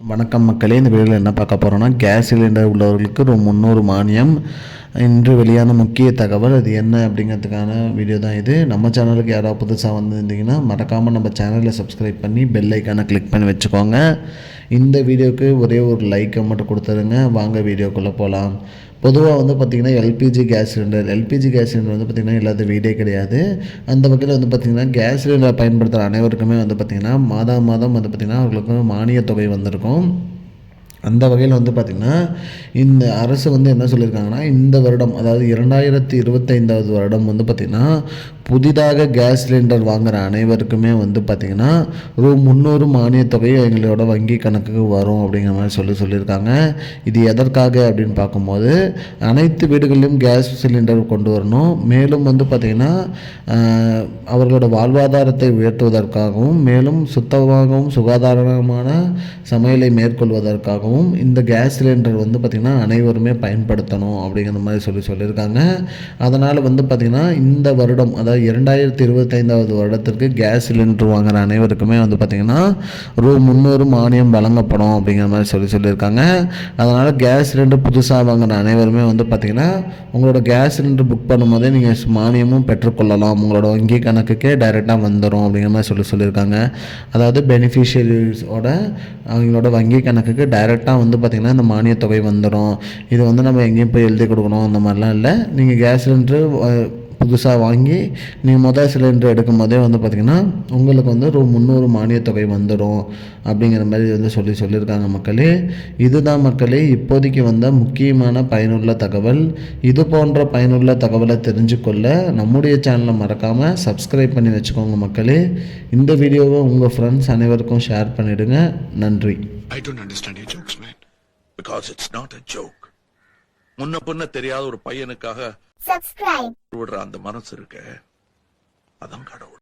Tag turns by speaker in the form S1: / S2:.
S1: வணக்கம் மக்களே இந்த வீடியோவில் என்ன பார்க்க போகிறோன்னா கேஸ் சிலிண்டர் உள்ளவர்களுக்கு ஒரு முந்நூறு மானியம் இன்று வெளியான முக்கிய தகவல் அது என்ன அப்படிங்கிறதுக்கான வீடியோ தான் இது. நம்ம சேனலுக்கு யாராவது புதுசாக வந்திருந்தீங்கன்னா மறக்காமல் நம்ம சேனலில் சப்ஸ்கிரைப் பண்ணி பெல் ஐக்கானை கிளிக் பண்ணி வச்சுக்கோங்க. இந்த வீடியோவுக்கு ஒரே ஒரு லைக்கை மட்டும் கொடுத்துருங்க. வாங்க வீடியோக்குள்ளே போகலாம் பொதுவாக வந்து பார்த்திங்கன்னா LPG gas cylinder LPG gas cylinder வந்து பார்த்திங்கன்னா இல்லாத வீடே கிடையாது. அந்த வகையில் வந்து பார்த்திங்கன்னா கேஸ் சிலிண்டரை பயன்படுத்துகிற அனைவருக்குமே வந்து பார்த்திங்கன்னா மாதம் மாதம் வந்து பார்த்திங்கன்னா அவர்களுக்கு மானிய தொகை வந்திருக்கும். அந்த வகையில் வந்து பார்த்திங்கன்னா இந்த அரசு வந்து என்ன சொல்லியிருக்காங்கன்னா இந்த வருடம் அதாவது இரண்டாயிரத்தி இருபத்தைந்தாவது வருடம் வந்து பார்த்திங்கன்னா புதிதாக கேஸ் சிலிண்டர் வாங்குகிற அனைவருக்குமே வந்து பார்த்திங்கன்னா ரூ முந்நூறு மானியத் தொகை எங்களோட வங்கி கணக்குக்கு வரும் அப்படிங்கிற மாதிரி சொல்லி சொல்லியிருக்காங்க. இது எதற்காக அப்படின்னு பார்க்கும்போது அனைத்து வீடுகளிலும் கேஸ் சிலிண்டர் கொண்டு வரணும். மேலும் வந்து பார்த்திங்கன்னா அவர்களோட வாழ்வாதாரத்தை உயர்த்துவதற்காகவும் மேலும் சுத்தமாகவும் சுகாதாரமான சமையலை மேற்கொள்வதற்காகவும் இந்த கேஸ் சிலிண்டர் வந்து பார்த்திங்கன்னா அனைவருமே பயன்படுத்தணும் அப்படிங்கிற மாதிரி சொல்லி சொல்லியிருக்காங்க. அதனால் வந்து பார்த்திங்கன்னா இந்த வருடம் அதாவது இரண்டாயிரத்தி இருபத்தைந்தாவது வருடத்திற்கு கேஸ் சிலிண்டர் வாங்குற அனைவருக்குமே வந்து பார்த்திங்கன்னா ரூ முந்நூறு மானியம் வழங்கப்படும் அப்படிங்கிற மாதிரி சொல்லி சொல்லியிருக்காங்க. அதனால் கேஸ் சிலிண்டர் புதுசாக வாங்குற அனைவருமே வந்து பார்த்திங்கன்னா உங்களோட கேஸ் சிலிண்டர் புக் பண்ணும்போதே நீங்கள் மானியமும் பெற்றுக்கொள்ளலாம். உங்களோட வங்கி கணக்குக்கே டைரெக்டாக வந்துடும் அப்படிங்கிற மாதிரி சொல்லி சொல்லியிருக்காங்க. அதாவது பெனிஃபிஷியரிஸோட அவங்களோட வங்கி கணக்குக்கு கரெக்டாக வந்து பார்த்திங்கன்னா இந்த மானியத் தொகை வந்துடும் இது வந்து நம்ம எங்கேயும் போய் எழுதி கொடுக்கணும் அந்த மாதிரிலாம் இல்லை. நீங்கள் கேஸ் சிலிண்ட்ரு புதுசாக வாங்கி நீங்கள் முதல் சிலிண்டர் எடுக்கும் போதே வந்து பார்த்திங்கன்னா உங்களுக்கு வந்து ஒரு முந்நூறு மானியத் தொகை வந்துடும் அப்படிங்கிற மாதிரி வந்து சொல்லி சொல்லியிருக்காங்க மக்களே. இதுதான் மக்களே இப்போதைக்கு வந்த முக்கியமான பயனுள்ள தகவல். இது போன்ற பயனுள்ள தகவலை தெரிஞ்சுக்கொள்ள நம்முடைய சேனலை மறக்காமல் சப்ஸ்கிரைப் பண்ணி வச்சுக்கோங்க மக்களே. இந்த வீடியோவை உங்கள் ஃப்ரெண்ட்ஸ் அனைவருக்கும் ஷேர் பண்ணிவிடுங்க நன்றி.
S2: I don't understand. Because it's not a joke. முன்ன பின்ன தெரியாத ஒரு பையனுக்காக விடுற அந்த மனசு இருக்க அதான் கடவுள்